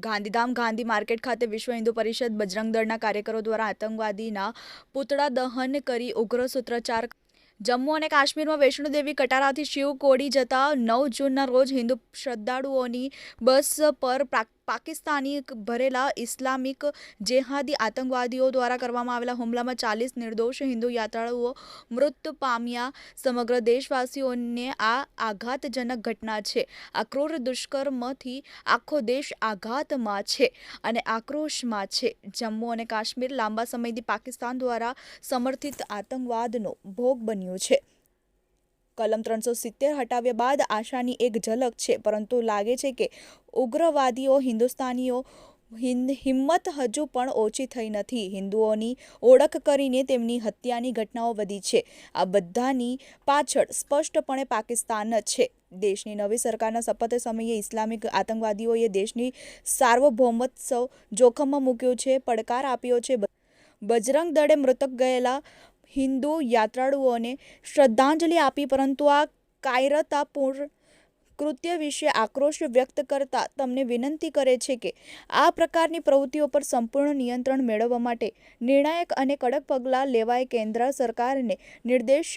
Gandhidham Gandhi market ખાતે વિશ્વ હિન્દુ પરિષદ બજરંગ દળના કાર્યકરો દ્વારા આતંકવાદીના પૂતળા દહન કરી ઉગ્ર સૂત્રોચ્ચાર જમ્મુ અને કાશ્મીરમાં વૈષ્ણોદેવી કટારાથી શિવ કોડી જતા નવ જૂનના રોજ હિન્દુ શ્રદ્ધાળુઓની બસ પર પ્રા- પાકિસ્તાની ભરેલા ઇસ્લામિક જેહાદી આતંકવાદીઓ દ્વારા કરવામાં આવેલા હુમલામાં ચાલીસ નિર્દોષ હિન્દુ યાત્રાળુઓ મૃત પામ્યા. સમગ્ર દેશવાસીઓને આ આઘાતજનક ઘટના છે. આ દુષ્કર્મથી આખો દેશ આઘાતમાં છે અને આક્રોશમાં છે. જમ્મુ અને કાશ્મીર લાંબા સમયથી પાકિસ્તાન દ્વારા સમર્થિત આતંકવાદનો ભોગ બન્યો છે. કલમ ત્રણસો સિત્તેર હટાવ્યા બાદ આશાની એક ઝલક છે, પરંતુ લાગે છે કે ઉગ્રવાદીઓ હિન્દુસ્તાનીઓ હિંમત હજુ પણ ઓછી થઈ નથી. હિન્દુઓની ઓળખ કરીને તેમની હત્યાની ઘટનાઓ વધી છે. આ બધાની પાછળ સ્પષ્ટપણે પાકિસ્તાન છે. દેશની નવી સરકારના શપથ સમયે ઇસ્લામિક આતંકવાદીઓએ દેશની સાર્વભૌમત્વ જોખમમાં મૂક્યો છે, પડકાર આપ્યો છે. બજરંગ દળે મૃતક ગયેલા હિન્દુ યાત્રાળુઓને શ્રદ્ધાંજલિ આપી, પરંતુ આ કાયરતાપૂર્ણ કૃત્ય વિશે આક્રોશ વ્યક્ત કરતા તમને વિનંતી કરે છે કે આ પ્રકારની પ્રવૃત્તિઓ પર સંપૂર્ણ નિયંત્રણ મેળવવા માટે નિર્ણાયક અને કડક પગલાં લેવાય કેન્દ્ર સરકારને નિર્દેશ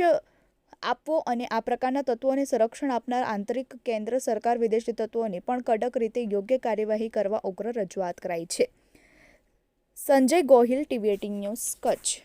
આપવો અને આ પ્રકારના તત્વોને સંરક્ષણ આપનાર આંતરિક કેન્દ્ર સરકાર વિદેશી તત્વોને પણ કડક રીતે યોગ્ય કાર્યવાહી કરવા ઉગ્ર રજૂઆત કરાઈ છે. Sanjay Gohil, TV eighteen news, Kutch.